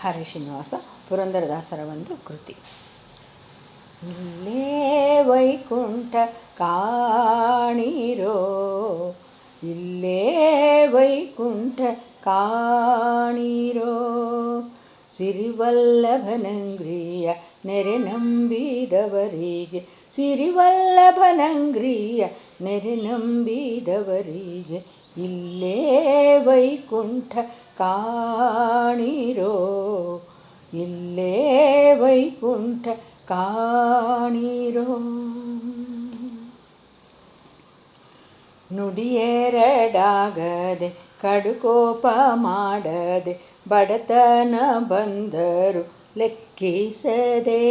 ಹರಿ ಶ್ರೀನಿವಾಸ ಪುರಂದರದಾಸರ ಒಂದು ಕೃತಿ. ಇಲ್ಲೇ ವೈಕುಂಠ ಕಾಣಿರೋ, ಇಲ್ಲೇ ವೈಕುಂಠ ಕಾಣಿರೋ, ಸಿರಿವಲ್ಲಭನಂಗ್ರಿಯ ನೆರೆ ನಂಬಿದವರಿಗೆ, ಸಿರಿವಲ್ಲಭನಂಗ್ರಿಯ ನೆರೆ ನಂಬಿದವರಿಗೆ ಇಲ್ಲೇ ವೈಕುಂಠ ಕಾಣಿರೋ ಇಲ್ಲೇ ವೈಕುಂಠ ಕಾಣಿರೋ ನುಡಿಯೆರಡಾಗದೆ ಕಡುಕೋಪ ಮಾಡದೆ ಬಡತನ ಬಂದರು ಲೆಕ್ಕಿಸದೆ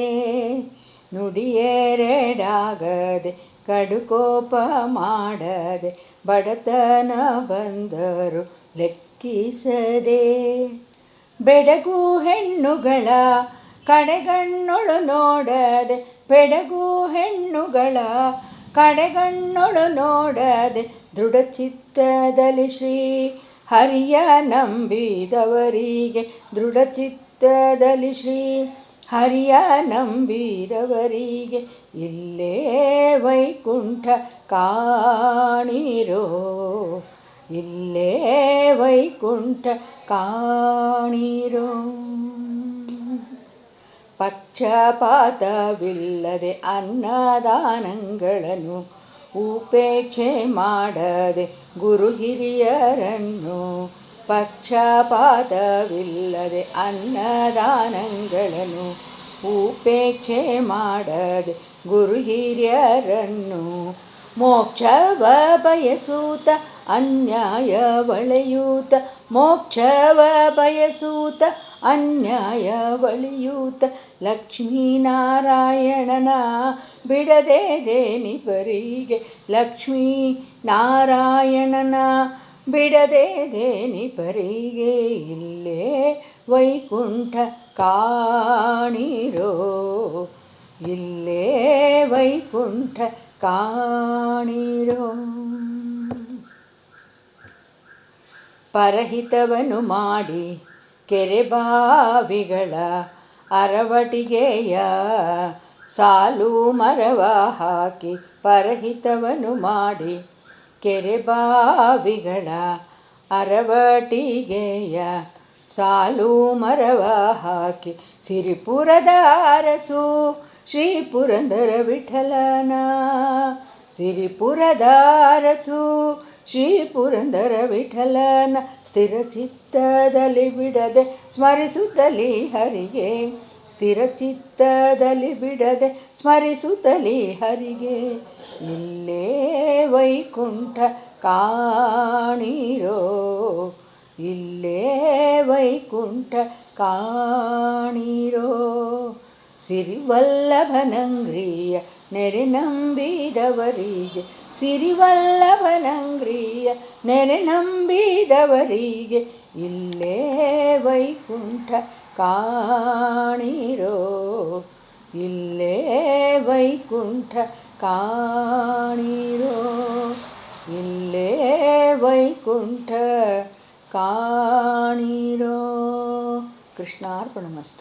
ನುಡಿಯೆರಡಾಗದೆ ಕಡುಕೋಪ ಮಾಡದೆ, ಬಡತನ ಬಂದರು ಲೆಕ್ಕಿಸದೆ. ಬೆಡಗು ಹೆಣ್ಣುಗಳ ಕಡೆಗಣ್ಣೊಳು ನೋಡದೆ, ಬೆಡಗು ಹೆಣ್ಣುಗಳ ಕಡೆಗಣ್ಣೊಳು ನೋಡದೆ ದೃಢಚಿತ್ತದಲ್ಲಿ ಶ್ರೀ ಹರಿಯ ನಂಬಿದವರಿಗೆ ದೃಢಚಿತ್ತದಲ್ಲಿ ಶ್ರೀ ಹರಿಯ ನಂಬಿದವರಿಗೆ ಇಲ್ಲೇ ವೈಕುಂಠ ಕಾಣಿರೋ. ಇಲ್ಲೇ ವೈಕುಂಠ ಕಾಣಿರೋ. ಪಕ್ಷಪಾತವಿಲ್ಲದೆ ಅನ್ನದಾನಗಳನ್ನು ಉಪೇಕ್ಷೆ ಮಾಡದೆ ಗುರು ಹಿರಿಯರನ್ನು ಪಕ್ಷಪಾತವಿಲ್ಲದೆ ಅನ್ನದಾನಗಳನ್ನು ಉಪೇಕ್ಷೆ ಮಾಡದೆ ಗುರು ಹಿರಿಯರನ್ನು ಮೋಕ್ಷವ ಬಯಸೂತ, ಅನ್ಯಾಯ ಬಳೆಯೂತ ಮೋಕ್ಷವ ಬಯಸೂತ, ಅನ್ಯಾಯ ಬಳಿಯೂತ ಲಕ್ಷ್ಮೀನಾರಾಯಣನ ಬಿಡದೆ ದೇನಿಪರಿಗೆ ಲಕ್ಷ್ಮೀ ನಾರಾಯಣನ ಬಿಡದೆ ದೇನಿಪರಿಗೆ ಇಲ್ಲೇ ವೈಕುಂಠ ಕಾಣಿರೋ. ಇಲ್ಲೇ ವೈಕುಂಠ ಕಾಣಿರೋ. ಪರಹಿತವನು ಮಾಡಿ ಕೆರೆ ಬಾವಿಗಳ ಅರವಟಿಗೆಯ ಸಾಲು ಮರವ ಹಾಕಿ ಪರಹಿತವನು ಮಾಡಿ ಕೆರೆ ಬಾವಿಗಳ ಅರವಟಿಗೆಯ ಸಾಲು ಮರವ ಹಾಕಿ ಸಿರಿಪುರದ ಅರಸು ಶ್ರೀ ಪುರಂದರ ವಿಠಲನ. ಸಿರಿಪುರದ ಅರಸು ಶ್ರೀ ಪುರಂದರ ವಿಠಲನ, ಸ್ಥಿರ ಚಿತ್ತದಲ್ಲಿ ಬಿಡದೆ ಸ್ಮರಿಸುತ್ತಲಿ ಹರಿಗೆ ಸ್ಥಿರ ಚಿತ್ತದಲ್ಲಿ ಬಿಡದೆ ಸ್ಮರಿಸುತ್ತಲೇ ಹರಿಗೆ ಇಲ್ಲೇ ವೈಕುಂಠ ಕಾಣಿರೋ? ಇಲ್ಲೇ ವೈಕುಂಠ ಕಾಣಿರೋ? ಸಿರಿವಲ್ಲಭನಂಗ್ರಿಯ ನೆರೆ ನಂಬಿದವರಿಗೆ, ಸಿರಿವಲ್ಲಭನಂಗ್ರಿಯ ನೆರೆ ನಂಬಿದವರಿಗೆ ಇಲ್ಲೇ ವೈಕುಂಠ ಕಾಣಿರೋ, ಇಲ್ಲೇ ವೈಕುಂಠ ಕಾಣಿರೋ, ಇಲ್ಲೇ ವೈಕುಂಠ ಕಾಣಿರೋ. ಕೃಷ್ಣಾರ್ಪಣಮಸ್ತು.